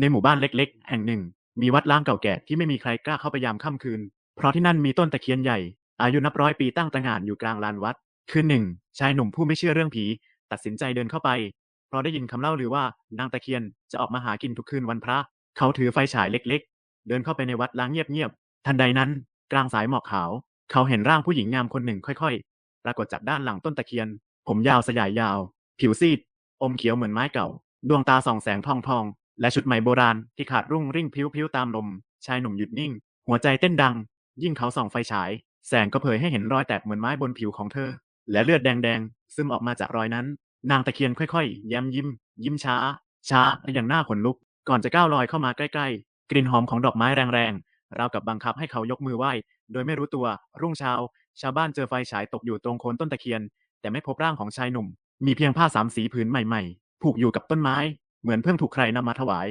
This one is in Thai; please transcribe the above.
ในหมู่บ้านเล็กๆ แห่งหนึ่ง มีวัดล้างเก่าแก่ที่ไม่มีใครกล้าเข้าไปยามค่ำคืน เพราะที่นั่นมีต้นตะเคียนใหญ่ อายุนับร้อยปีตั้งตระหง่านอยู่กลางลานวัด คืนหนึ่ง ชายหนุ่มผู้ไม่เชื่อเรื่องผี ตัดสินใจเดินเข้าไป เพราะได้ยินคำเล่าลือว่านางตะเคียนจะออกมาหากินทุกคืนวันพระ เขาถือไฟฉายเล็กๆ เดินเข้าไปในวัดล้างเงียบๆ ทันใดนั้น กลางสายหมอกขาว เขาเห็นร่างผู้หญิงงามคนหนึ่งค่อยๆ ปรากฏจากด้านหลังต้นตะเคียน ผมยาวสยายยาว ผิวซีด อมเขียวเหมือนไม้เก่า ดวงตาส่องแสงทองทองๆ และชุดไหม่โบราณที่ขาดรุ่งริ่งพลิ้วๆตามลม ชายหนุ่มหยุดนิ่ง หัวใจเต้นดัง ยิ่งเขาส่องไฟฉาย แสงก็เผยให้เห็นรอยแตกเหมือนไม้บนผิวของเธอ และเลือดแดงๆ ซึมออกมาจากรอยนั้น นางตะเคียนค่อยๆ แย้มยิ้ม ยิ้มช้า ช้าอย่างหน้าขนลุก ก่อนจะก้าวลอยเข้ามาใกล้ๆ กลิ่นหอมของดอกไม้แรงๆ ราวกับบังคับให้เขายกมือไหว้ โดยไม่รู้ตัว รุ่งเช้า ชาวบ้านเจอไฟฉายตกอยู่ตรงโคนต้นตะเคียน แต่ไม่พบร่างของชายหนุ่ม มีเพียงผ้าสามสีผืนใหม่ๆ ผูกอยู่กับต้นไม้ เหมือนเพิ่งถูกใครนำมาถวาย